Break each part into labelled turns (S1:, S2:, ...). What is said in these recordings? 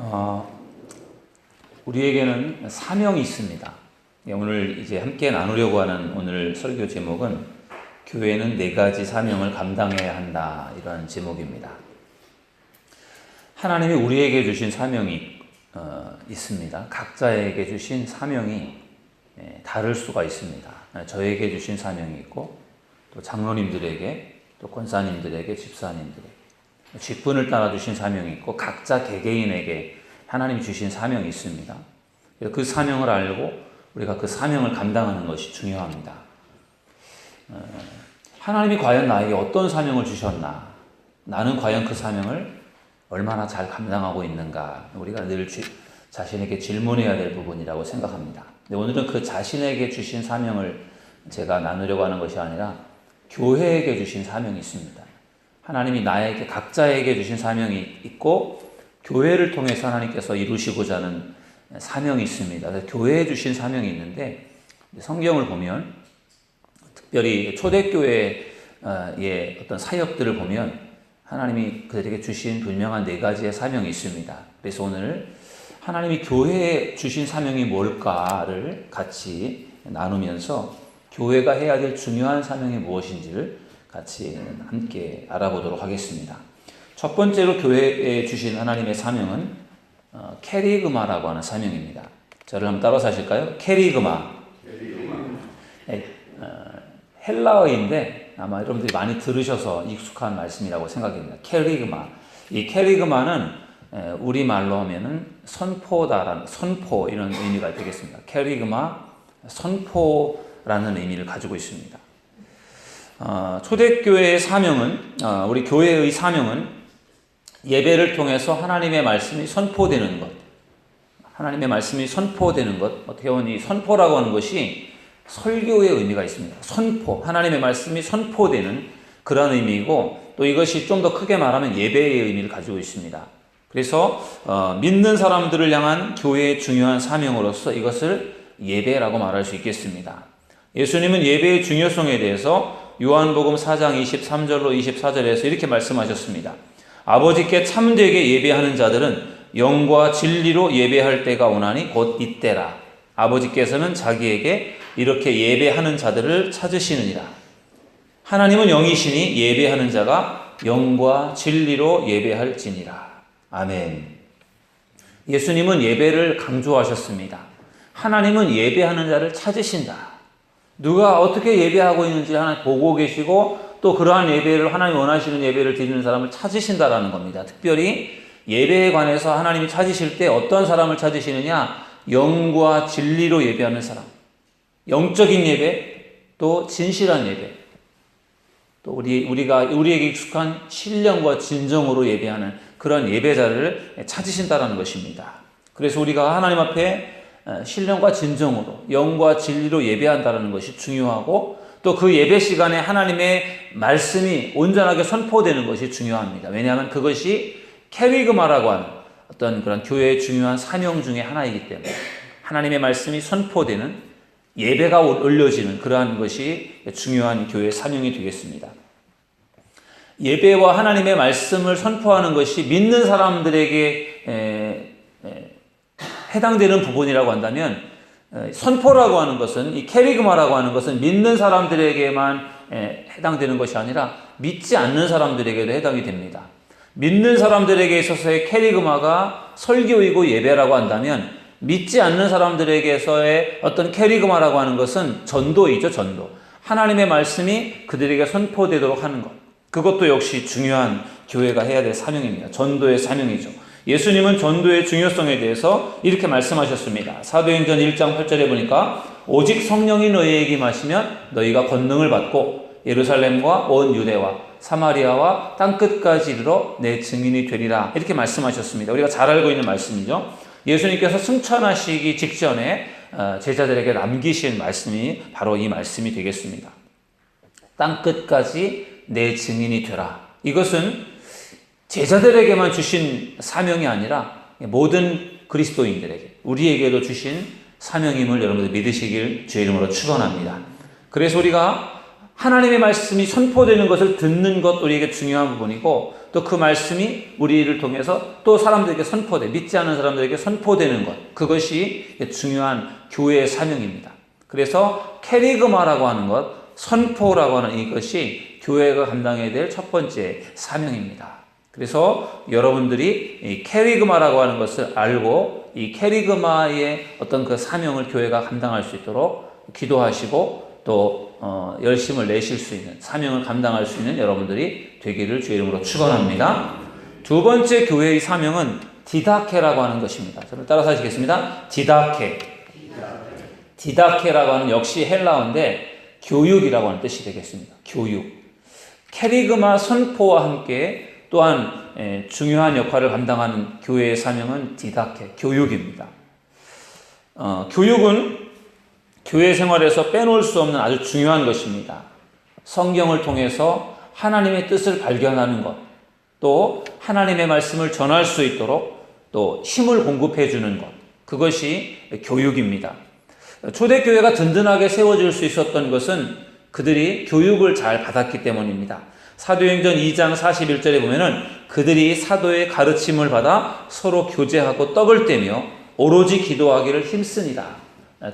S1: 어, 우리에게는 사명이 있습니다. 예, 오늘 이제 함께 나누려고 하는 오늘 설교 제목은 교회는 네 가지 사명을 감당해야 한다 이런 제목입니다. 하나님이 우리에게 주신 사명이 어, 있습니다. 각자에게 주신 사명이 예, 다를 수가 있습니다. 예, 저에게 주신 사명이 있고 또 장로님들에게 또 권사님들에게 집사님들에게 직분을 따라 주신 사명이 있고 각자 개개인에게 하나님 주신 사명이 있습니다. 그 사명을 알고 우리가 그 사명을 감당하는 것이 중요합니다. 어, 하나님이 과연 나에게 어떤 사명을 주셨나? 나는 과연 그 사명을 얼마나 잘 감당하고 있는가? 우리가 늘 주, 자신에게 질문해야 될 부분이라고 생각합니다. 오늘은 그 자신에게 주신 사명을 제가 나누려고 하는 것이 아니라 교회에게 주신 사명이 있습니다. 하나님이 나에게 각자에게 주신 사명이 있고 교회를 통해서 하나님께서 이루시고자 하는 사명이 있습니다. 교회에 주신 사명이 있는데 성경을 보면 특별히 초대교회의 어떤 사역들을 보면 하나님이 그들에게 주신 분명한 네 가지의 사명이 있습니다. 그래서 오늘 하나님이 교회에 주신 사명이 뭘까를 같이 나누면서 교회가 해야 될 중요한 사명이 무엇인지를 같이 함께 알아보도록 하겠습니다. 첫 번째로 교회에 주신 하나님의 사명은 어, 캐리그마라고 하는 사명입니다. 저를 한번 따라서 하실까요? 캐리그마. 네, 어, 헬라어인데 아마 여러분들이 많이 들으셔서 익숙한 말씀이라고 생각합니다. 캐리그마. 이 캐리그마는 우리 말로 하면은 선포다라는 선포 이런 의미가 되겠습니다. 캐리그마 선포라는 의미를 가지고 있습니다. 어, 초대교회의 사명은 어, 우리 교회의 사명은 예배를 통해서 하나님의 말씀이 선포되는 것. 하나님의 말씀이 선포되는 것. 어떻게 보면 이 선포라고 하는 것이 설교의 의미가 있습니다. 선포. 하나님의 말씀이 선포되는 그런 의미이고 또 이것이 좀 더 크게 말하면 예배의 의미를 가지고 있습니다. 그래서 어, 믿는 사람들을 향한 교회의 중요한 사명으로서 이것을 예배라고 말할 수 있겠습니다. 예수님은 예배의 중요성에 대해서 요한복음 4장 23절로 24절에서 이렇게 말씀하셨습니다. 아버지께 참되게 예배하는 자들은 영과 진리로 예배할 때가 오나니 곧 이때라. 아버지께서는 자기에게 이렇게 예배하는 자들을 찾으시느니라. 하나님은 영이시니 예배하는 자가 영과 진리로 예배할지니라. 아멘. 예수님은 예배를 강조하셨습니다. 하나님은 예배하는 자를 찾으신다. 누가 어떻게 예배하고 있는지 하나 보고 계시고 또 그러한 예배를 하나님 원하시는 예배를 드리는 사람을 찾으신다라는 겁니다. 특별히 예배에 관해서 하나님이 찾으실 때 어떤 사람을 찾으시느냐? 영과 진리로 예배하는 사람. 영적인 예배, 또 진실한 예배. 또 우리 우리가 우리에게 익숙한 신령과 진정으로 예배하는 그런 예배자를 찾으신다라는 것입니다. 그래서 우리가 하나님 앞에 신령과 진정으로 영과 진리로 예배한다는 것이 중요하고 또 그 예배 시간에 하나님의 말씀이 온전하게 선포되는 것이 중요합니다. 왜냐하면 그것이 캐리그마라고 하는 어떤 그런 교회의 중요한 사명 중의 하나이기 때문에 하나님의 말씀이 선포되는 예배가 올려지는 그러한 것이 중요한 교회의 사명이 되겠습니다. 예배와 하나님의 말씀을 선포하는 것이 믿는 사람들에게 해당되는 부분이라고 한다면 선포라고 하는 것은 이 캐리그마라고 하는 것은 믿는 사람들에게만 해당되는 것이 아니라 믿지 않는 사람들에게도 해당이 됩니다. 믿는 사람들에게 있어서의 캐리그마가 설교이고 예배라고 한다면 믿지 않는 사람들에게서의 어떤 캐리그마라고 하는 것은 전도이죠, 전도. 하나님의 말씀이 그들에게 선포되도록 하는 것. 그것도 역시 중요한 교회가 해야 될 사명입니다. 전도의 사명이죠. 예수님은 전도의 중요성에 대해서 이렇게 말씀하셨습니다. 사도행전 1장 8절에 보니까 오직 성령이 너희에게 마시면 너희가 권능을 받고 예루살렘과 온 유대와 사마리아와 땅 끝까지 이르러 내 증인이 되리라 이렇게 말씀하셨습니다. 우리가 잘 알고 있는 말씀이죠. 예수님께서 승천하시기 직전에 어, 제자들에게 남기신 말씀이 바로 이 말씀이 되겠습니다. 땅 끝까지 내 증인이 되라. 이것은 제자들에게만 주신 사명이 아니라 모든 그리스도인들에게 우리에게도 주신 사명임을 여러분들 믿으시길 주의 이름으로 축원합니다. 그래서 우리가 하나님의 말씀이 선포되는 것을 듣는 것 우리에게 중요한 부분이고 또 그 말씀이 우리를 통해서 또 사람들에게 선포돼 믿지 않는 사람들에게 선포되는 것 그것이 중요한 교회의 사명입니다. 그래서 캐리그마라고 하는 것 선포라고 하는 이것이 교회가 감당해야 될 첫 번째 사명입니다. 그래서 여러분들이 이 캐리그마라고 하는 것을 알고 이 캐리그마의 어떤 그 사명을 교회가 감당할 수 있도록 기도하시고 또 어, 열심을 내실 수 있는 사명을 감당할 수 있는 여러분들이 되기를 주의 이름으로 축원합니다. 두 번째 교회의 사명은 디다케라고 하는 것입니다. 저를 따라서 하시겠습니다. 디다케. 디다케라고 하는 역시 헬라어인데 교육이라고 하는 뜻이 되겠습니다. 교육. 캐리그마 선포와 함께 또한 중요한 역할을 감당하는 교회의 사명은 디다케, 교육입니다. 어, 교육은 교회 생활에서 빼놓을 수 없는 아주 중요한 것입니다. 성경을 통해서 하나님의 뜻을 발견하는 것, 또 하나님의 말씀을 전할 수 있도록 또 힘을 공급해 주는 것, 그것이 교육입니다. 초대교회가 든든하게 세워질 수 있었던 것은 그들이 교육을 잘 받았기 때문입니다. 사도행전 2장 41절에 보면은 그들이 사도의 가르침을 받아 서로 교제하고 떡을 떼며 오로지 기도하기를 힘쓰니라.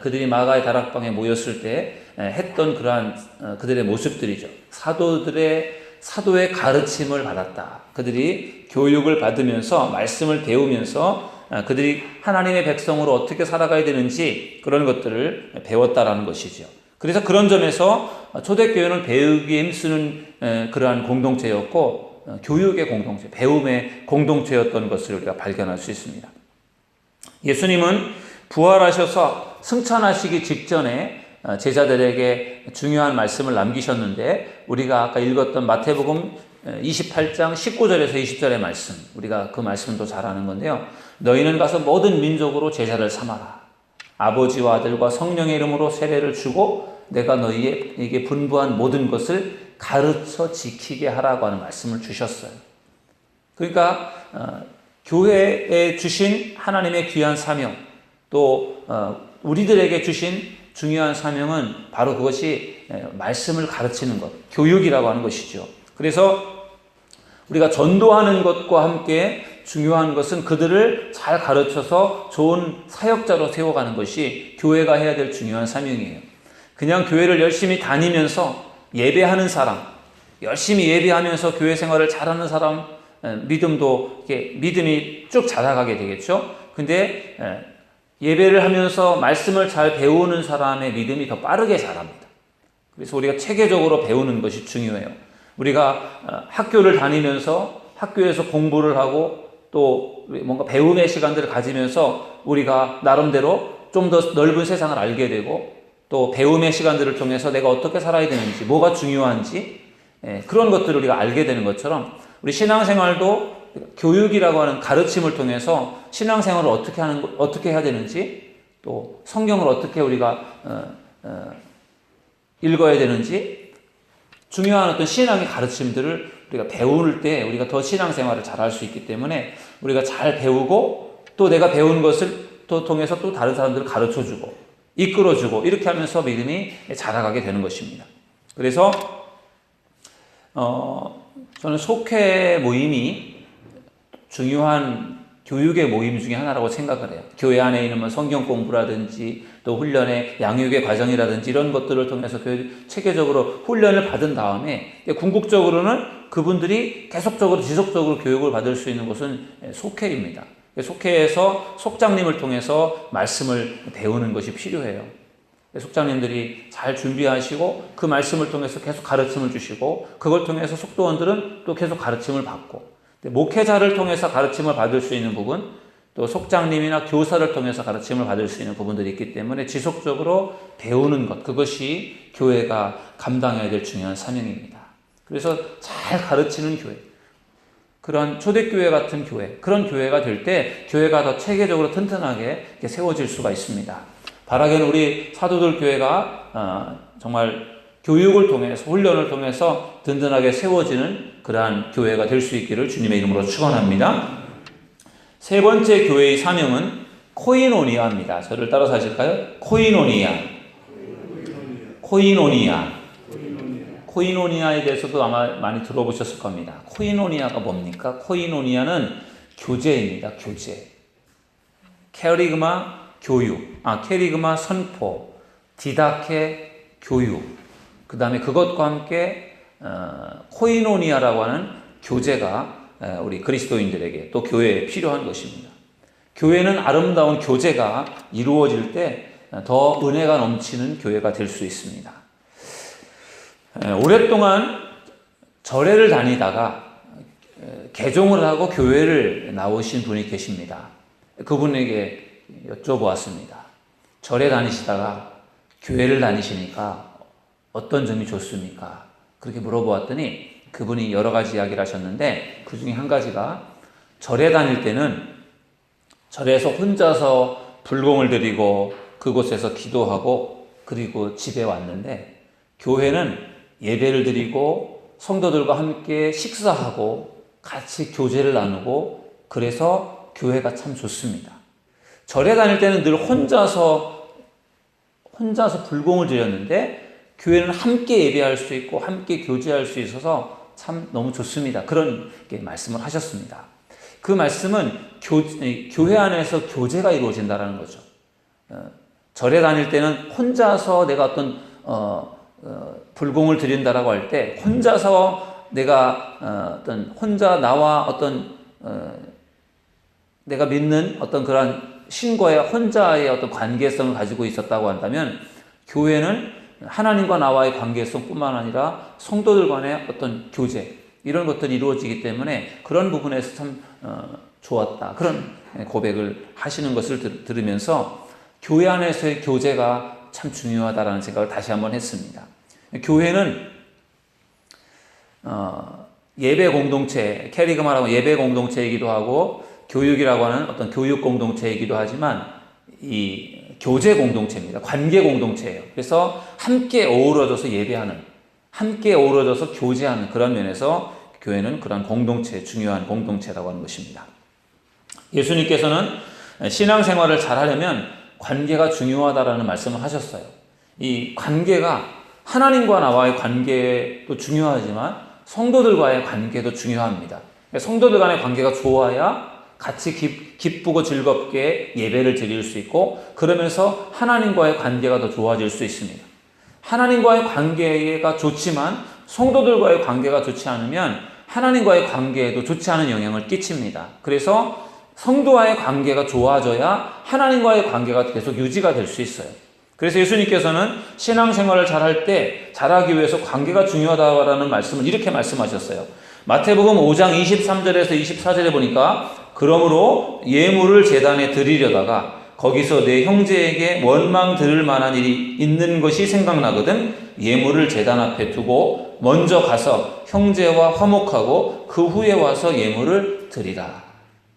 S1: 그들이 마가의 다락방에 모였을 때 했던 그러한 어, 그들의 모습들이죠. 사도들의 사도의 가르침을 받았다. 그들이 교육을 받으면서 말씀을 배우면서 어, 그들이 하나님의 백성으로 어떻게 살아가야 되는지 그런 것들을 배웠다라는 것이죠. 그래서 그런 점에서 초대교회는 배우기에 힘쓰는 그러한 공동체였고 어, 교육의 공동체, 배움의 공동체였던 것을 우리가 발견할 수 있습니다. 예수님은 부활하셔서 승천하시기 직전에 어, 제자들에게 중요한 말씀을 남기셨는데 우리가 아까 읽었던 마태복음 28장 19절에서 20절의 말씀 우리가 그 말씀도 잘 아는 건데요. 너희는 가서 모든 민족으로 제자를 삼아라. 아버지와 아들과 성령의 이름으로 세례를 주고 내가 너희에게 분부한 모든 것을 가르쳐 지키게 하라고 하는 말씀을 주셨어요. 그러니까 어, 교회에 주신 하나님의 귀한 사명, 또 어, 우리들에게 주신 중요한 사명은 바로 그것이 말씀을 가르치는 것, 교육이라고 하는 것이죠. 그래서 우리가 전도하는 것과 함께 중요한 것은 그들을 잘 가르쳐서 좋은 사역자로 세워가는 것이 교회가 해야 될 중요한 사명이에요. 그냥 교회를 열심히 다니면서 예배하는 사람, 열심히 예배하면서 교회 생활을 잘하는 사람, 믿음도 믿음이 쭉 자라가게 되겠죠. 근데 예배를 하면서 말씀을 잘 배우는 사람의 믿음이 더 빠르게 자랍니다. 그래서 우리가 체계적으로 배우는 것이 중요해요. 우리가 어, 학교를 다니면서 학교에서 공부를 하고 또 뭔가 배움의 시간들을 가지면서 우리가 나름대로 좀 더 넓은 세상을 알게 되고 또 배움의 시간들을 통해서 내가 어떻게 살아야 되는지, 뭐가 중요한지, 예, 그런 것들을 우리가 알게 되는 것처럼 우리 신앙생활도 교육이라고 하는 가르침을 통해서 신앙생활을 어떻게 하는, 어떻게 해야 되는지, 또 성경을 어떻게 우리가, 어, 어, 읽어야 되는지, 중요한 어떤 신앙의 가르침들을 우리가 배울 때 우리가 더 신앙생활을 잘 할 수 있기 때문에 우리가 잘 배우고 또 내가 배운 것을 또 통해서 또 다른 사람들을 가르쳐 주고 이끌어주고 이렇게 하면서 믿음이 자라가게 되는 것입니다. 그래서 어, 저는 속회 모임이 중요한 교육의 모임 중에 하나라고 생각을 해요. 교회 안에 있는 뭐 성경 공부라든지 또 훈련의 양육의 과정이라든지 이런 것들을 통해서 교회 체계적으로 훈련을 받은 다음에 궁극적으로는 그분들이 계속적으로 지속적으로 교육을 받을 수 있는 것은 속회입니다. 속회에서 속장님을 통해서 말씀을 배우는 것이 필요해요. 속장님들이 잘 준비하시고 그 말씀을 통해서 계속 가르침을 주시고 그걸 통해서 속도원들은 또 계속 가르침을 받고 목회자를 통해서 가르침을 받을 수 있는 부분 또 속장님이나 교사를 통해서 가르침을 받을 수 있는 부분들이 있기 때문에 지속적으로 배우는 것 그것이 교회가 감당해야 될 중요한 사명입니다. 그래서 잘 가르치는 교회 그런 초대교회 같은 교회, 그런 교회가 될 때 교회가 더 체계적으로 튼튼하게 세워질 수가 있습니다. 바라기는 우리 사도들 교회가 어, 정말 교육을 통해서 훈련을 통해서 든든하게 세워지는 그러한 교회가 될 수 있기를 주님의 이름으로 축원합니다. 세 번째 교회의 사명은 코이노니아입니다. 저를 따라서 하실까요? 코이노니아. 코이노니아. 코이노니아에 대해서도 아마 많이 들어보셨을 겁니다. 코이노니아가 뭡니까? 코이노니아는 교제입니다. 교제. 캐리그마 교육, 아 캐리그마 선포, 디다케 교육. 그 다음에 그것과 함께 어, 코이노니아라고 하는 교제가 에, 우리 그리스도인들에게 또 교회에 필요한 것입니다. 교회는 아름다운 교제가 이루어질 때 더 은혜가 넘치는 교회가 될 수 있습니다. 에, 오랫동안 절에를 다니다가 에, 개종을 하고 교회를 나오신 분이 계십니다. 그분에게 여쭤보았습니다. 절에 다니시다가 교회를 다니시니까 어떤 점이 좋습니까? 그렇게 물어보았더니 그분이 여러 가지 이야기를 하셨는데 그 중에 한 가지가 절에 다닐 때는 절에서 혼자서 불공을 드리고 그곳에서 기도하고 그리고 집에 왔는데 교회는 예배를 드리고 성도들과 함께 식사하고 같이 교제를 나누고 그래서 교회가 참 좋습니다. 절에 다닐 때는 늘 혼자서 혼자서 불공을 드렸는데 교회는 함께 예배할 수 있고 함께 교제할 수 있어서 참 너무 좋습니다. 그런 말씀을 하셨습니다. 그 말씀은 교, 교회 안에서 교제가 이루어진다는 거죠. 어, 절에 다닐 때는 혼자서 내가 어떤 어, 어, 불공을 드린다라고 할 때 혼자서 내가 어, 떤 혼자 나와 어떤 어, 내가 믿는 어떤 그러한 신과의 혼자의 어떤 관계성을 가지고 있었다고 한다면 교회는 하나님과 나와의 관계성뿐만 아니라 성도들 간의 어떤 교제 이런 것들이 이루어지기 때문에 그런 부분에서 참 어, 좋았다 그런 고백을 하시는 것을 들으면서 교회 안에서의 교제가 참 중요하다라는 생각을 다시 한번 했습니다. 교회는 어, 예배 공동체 캐리그마라고 예배 공동체이기도 하고 교육이라고 하는 어떤 교육 공동체이기도 하지만 이 교제 공동체입니다. 관계 공동체예요. 그래서 함께 어우러져서 예배하는, 함께 어우러져서 교제하는 그런 면에서 교회는 그런 공동체, 중요한 공동체라고 하는 것입니다. 예수님께서는 신앙생활을 잘 하려면 관계가 중요하다라는 말씀을 하셨어요. 이 관계가 하나님과 나와의 관계도 중요하지만 성도들과의 관계도 중요합니다. 성도들 간의 관계가 좋아야 같이 기쁘고 즐겁게 예배를 드릴 수 있고 그러면서 하나님과의 관계가 더 좋아질 수 있습니다. 하나님과의 관계가 좋지만 성도들과의 관계가 좋지 않으면 하나님과의 관계에도 좋지 않은 영향을 끼칩니다. 그래서 성도와의 관계가 좋아져야 하나님과의 관계가 계속 유지가 될 수 있어요. 그래서 예수님께서는 신앙생활을 잘할 때 잘하기 위해서 관계가 중요하다라는 말씀을 이렇게 말씀하셨어요. 마태복음 5장 23절에서 24절에 보니까 그러므로 예물을 재단에 드리려다가 거기서 내 형제에게 원망 들을 만한 일이 있는 것이 생각나거든 예물을 재단 앞에 두고 먼저 가서 형제와 화목하고 그 후에 와서 예물을 드리라.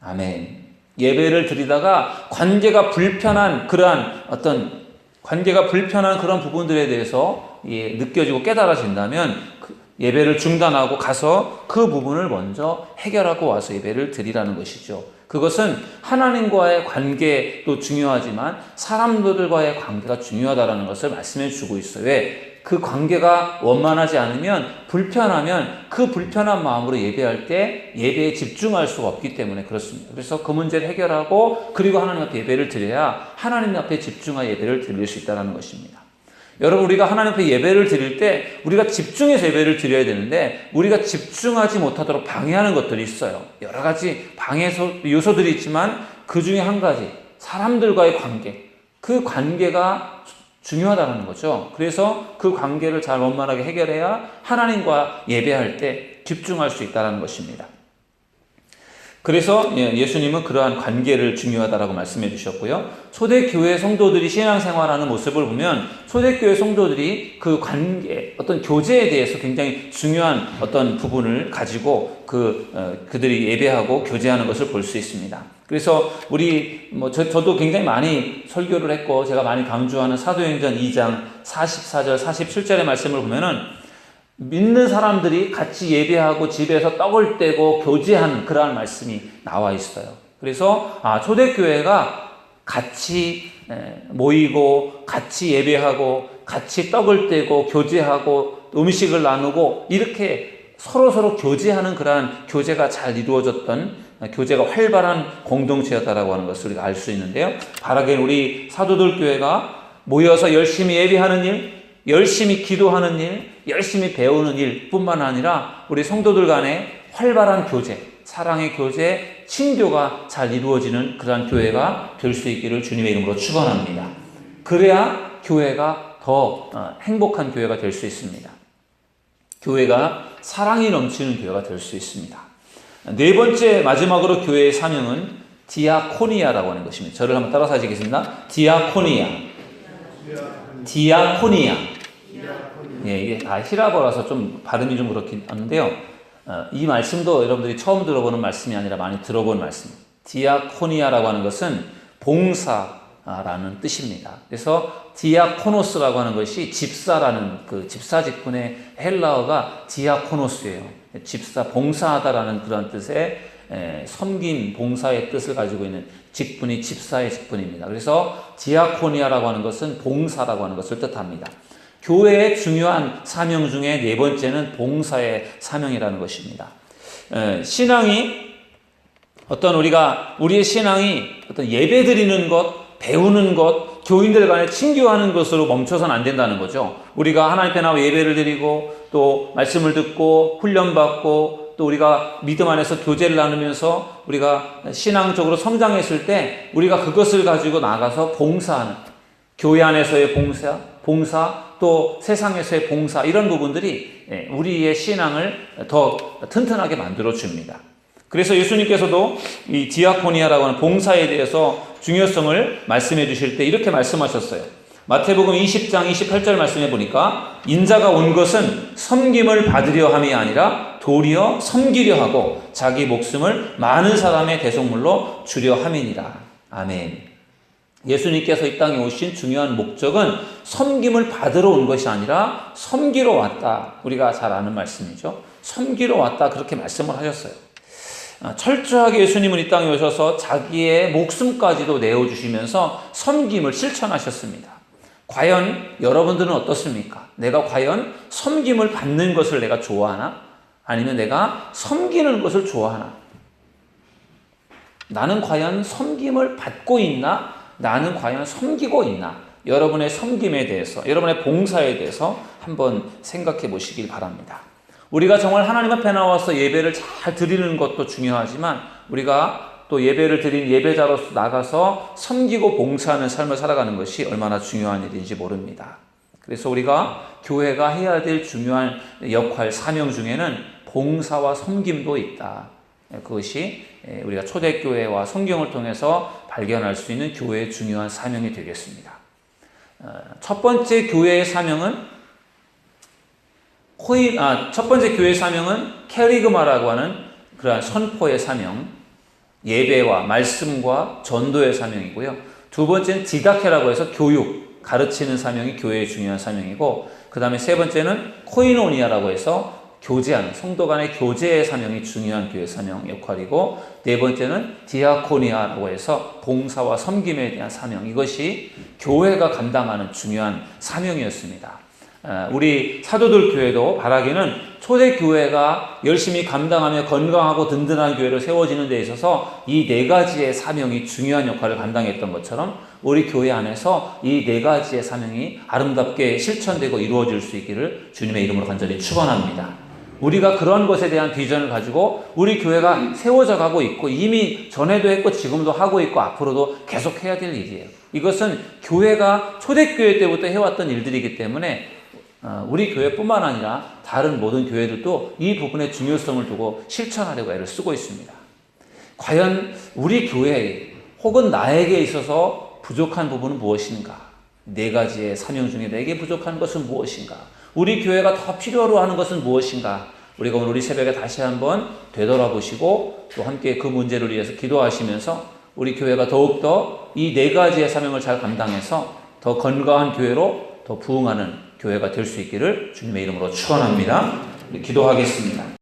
S1: 아멘. 예배를 드리다가 관계가 불편한 그러한 어떤 관계가 불편한 그런 부분들에 대해서 예, 느껴지고 깨달아진다면 그 예배를 중단하고 가서 그 부분을 먼저 해결하고 와서 예배를 드리라는 것이죠. 그것은 하나님과의 관계도 중요하지만 사람들과의 관계가 중요하다는 것을 말씀해 주고 있어요. 왜? 그 관계가 원만하지 않으면 불편하면 그 불편한 마음으로 예배할 때 예배에 집중할 수가 없기 때문에 그렇습니다. 그래서 그 문제를 해결하고 그리고 하나님 앞에 예배를 드려야 하나님 앞에 집중하여 예배를 드릴 수 있다는 것입니다. 여러분 우리가 하나님 앞에 예배를 드릴 때 우리가 집중해서 예배를 드려야 되는데 우리가 집중하지 못하도록 방해하는 것들이 있어요. 여러 가지 방해 요소들이 있지만 그 중에 한 가지 사람들과의 관계 그 관계가 중요하다는 거죠. 그래서 그 관계를 잘 원만하게 해결해야 하나님과 예배할 때 집중할 수 있다는 것입니다. 그래서 예, 예수님은 그러한 관계를 중요하다라고 말씀해 주셨고요. 초대교회 성도들이 신앙생활하는 모습을 보면 초대교회 성도들이 그 관계, 어떤 교제에 대해서 굉장히 중요한 어떤 부분을 가지고 그, 어, 그들이 예배하고 교제하는 것을 볼 수 있습니다. 그래서 우리, 뭐, 저, 저도 굉장히 많이 설교를 했고 제가 많이 강조하는 사도행전 2장 44절, 47절의 말씀을 보면은 믿는 사람들이 같이 예배하고 집에서 떡을 떼고 교제하는 그러한 말씀이 나와 있어요. 그래서 아, 초대교회가 같이 모이고 같이 예배하고 같이 떡을 떼고 교제하고 음식을 나누고 이렇게 서로 서로 교제하는 그러한 교제가 잘 이루어졌던 교제가 활발한 공동체였다라고 하는 것을 우리가 알 수 있는데요. 바라기는 우리 사도들 교회가 모여서 열심히 예배하는 일, 열심히 기도하는 일, 열심히 배우는 일뿐만 아니라 우리 성도들 간에 활발한 교제, 사랑의 교제, 친교가 잘 이루어지는 그러한 교회가 될 수 있기를 주님의 이름으로 축원합니다. 그래야 교회가 더 어, 행복한 교회가 될 수 있습니다. 교회가 사랑이 넘치는 교회가 될 수 있습니다. 네 번째 마지막으로 교회의 사명은 디아코니아라고 하는 것입니다. 저를 한번 따라서 하시겠습니다. 디아코니아. 디아코니아. 예, 이게 다 히라버라서 좀 발음이 좀 그렇긴 한데요. 어, 이 말씀도 여러분들이 처음 들어보는 말씀이 아니라 많이 들어본 말씀. 디아코니아라고 하는 것은 봉사라는 뜻입니다. 그래서 디아코노스라고 하는 것이 집사라는 그 집사 직분의 헬라어가 디아코노스예요. 집사, 봉사하다라는 그런 뜻의 에, 섬김, 봉사의 뜻을 가지고 있는 직분이 집사의 직분입니다. 그래서 디아코니아라고 하는 것은 봉사라고 하는 것을 뜻합니다. 교회의 중요한 사명 중에 네 번째는 봉사의 사명이라는 것입니다. 에, 신앙이 어떤 우리가 우리의 신앙이 어떤 예배 드리는 것, 배우는 것, 교인들 간에 친교하는 것으로 멈춰서는 안 된다는 거죠. 우리가 하나님 앞에 나와 예배를 드리고 또 말씀을 듣고 훈련받고 또 우리가 믿음 안에서 교제를 나누면서 우리가 신앙적으로 성장했을 때 우리가 그것을 가지고 나가서 봉사하는 교회 안에서의 봉사, 봉사 또 세상에서의 봉사 이런 부분들이 예, 우리의 신앙을 더 튼튼하게 만들어 줍니다. 그래서 예수님께서도 이 디아코니아라고 하는 봉사에 대해서 중요성을 말씀해 주실 때 이렇게 말씀하셨어요. 마태복음 20장 28절 말씀해 보니까 인자가 온 것은 섬김을 받으려 함이 아니라 도리어 섬기려 하고 자기 목숨을 많은 사람의 대속물로 주려 함이니라. 아멘. 예수님께서 이 땅에 오신 중요한 목적은 섬김을 받으러 온 것이 아니라 섬기러 왔다. 우리가 잘 아는 말씀이죠. 섬기러 왔다. 그렇게 말씀을 하셨어요. 아, 철저하게 예수님은 이 땅에 오셔서 자기의 목숨까지도 내어주시면서 섬김을 실천하셨습니다. 과연 여러분들은 어떻습니까? 내가 과연 섬김을 받는 것을 내가 좋아하나? 아니면 내가 섬기는 것을 좋아하나? 나는 과연 섬김을 받고 있나? 나는 과연 섬기고 있나? 여러분의 섬김에 대해서, 여러분의 봉사에 대해서 한번 생각해 보시길 바랍니다. 우리가 정말 하나님 앞에 나와서 예배를 잘 드리는 것도 중요하지만 우리가 또 예배를 드린 예배자로서 나가서 섬기고 봉사하는 삶을 살아가는 것이 얼마나 중요한 일인지 모릅니다. 그래서 우리가 교회가 해야 될 중요한 역할, 사명 중에는 봉사와 섬김도 있다. 그것이 우리가 초대교회와 성경을 통해서 발견할 수 있는 교회의 중요한 사명이 되겠습니다. 어, 첫 번째 교회의 사명은 코이, 아, 첫 번째 교회 사명은 캐리그마라고 하는 그러한 선포의 사명, 예배와 말씀과 전도의 사명이고요. 두 번째는 디다케라고 해서 교육, 가르치는 사명이 교회의 중요한 사명이고, 그 다음에 세 번째는 코이노니아라고 해서 교제하는, 성도 간의 교제의 사명이 중요한 교회 사명 역할이고, 네 번째는 디아코니아라고 해서 봉사와 섬김에 대한 사명, 이것이 교회가 감당하는 중요한 사명이었습니다. 우리 사도들 교회도 바라기는 초대 교회가 열심히 감당하며 건강하고 든든한 교회로 세워지는 데 있어서 이 네 가지의 사명이 중요한 역할을 감당했던 것처럼 우리 교회 안에서 이 네 가지의 사명이 아름답게 실천되고 이루어질 수 있기를 주님의 이름으로 간절히 축원합니다. 우리가 그런 것에 대한 비전을 가지고 우리 교회가 세워져 가고 있고 이미 전에도 했고 지금도 하고 있고 앞으로도 계속 해야 될 일이에요. 이것은 교회가 초대교회 때부터 해왔던 일들이기 때문에 어, 우리 교회뿐만 아니라 다른 모든 교회들도 이 부분의 중요성을 두고 실천하려고 애를 쓰고 있습니다. 과연 우리 교회 혹은 나에게 있어서 부족한 부분은 무엇인가? 네 가지의 사명 중에 내게 부족한 것은 무엇인가? 우리 교회가 더 필요로 하는 것은 무엇인가? 우리가 오늘 우리 새벽에 다시 한번 되돌아보시고 또 함께 그 문제를 위해서 기도하시면서 우리 교회가 더욱더 이 네 가지의 사명을 잘 감당해서 더 건강한 교회로 더 부흥하는 교회가 될 수 있기를 주님의 이름으로 축원합니다. 기도하겠습니다.